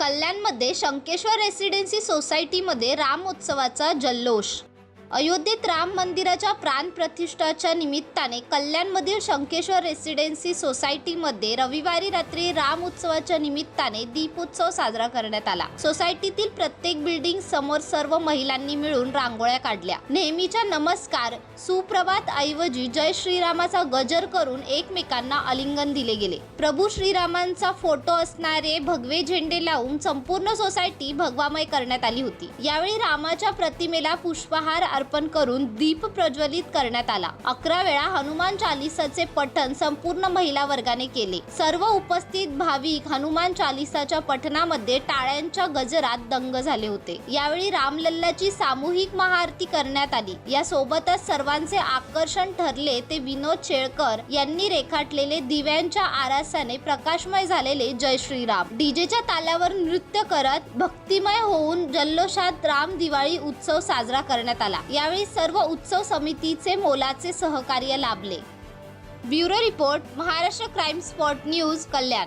कल्याणमध्ये शंकेश्वर रेसिडेन्सी सोसायटीमध्ये रामोत्सवाचा जल्लोष अयोध्येत राम मंदिराच्या प्राणप्रतिष्ठाच्या निमित्ताने कल्याणमधील शंकेश्वर रेसिडेन्सी सोसायटीमध्ये रविवारी रात्री राम उत्सवाच्या निमित्ताने दीपोत्सव साजरा करण्यात आला. सोसायटीतील प्रत्येक बिल्डिंग समोर सर्व महिलांनी मिळून रांगोळ्या काढल्या. नेहमीच्या नमस्कार सुप्रभात ऐवजी जय श्रीरामाचा गजर करून एकमेकांना आलिंगन दिले गेले. प्रभू श्रीरामांचा फोटो असणारे भगवे झेंडे लावून संपूर्ण सोसायटी भगवामय करण्यात आली होती. यावेळी रामाच्या प्रतिमेला पुष्पहार अर्पण करून दीप प्रज्वलित करण्यात आला. अकरा वेळा हनुमान चालिसाचे पठण संपूर्ण महिला वर्गाने केले. सर्व उपस्थित भाविक हनुमान चालिसाच्या पठणामध्ये टाळ्यांच्या गजरात दंग झाले होते. यावेळी रामलल्लाची सामूहिक महाआरती करण्यात आली. या सोबतच सर्वांचे आकर्षण ठरले ते विनोद शेळकर यांनी रेखाटलेले दिव्यांच्या आरासाने प्रकाशमय झालेले जय श्रीराम. डीजेच्या ताल्यावर नृत्य करत भक्तिमय होऊन जल्लोषात राम दिवाळी उत्सव साजरा करण्यात आला. यावेळी सर्व उत्सव समितीचे मोलाचे सहकार्य लाभले. Bureau report Maharashtra crime spot news Kalyan.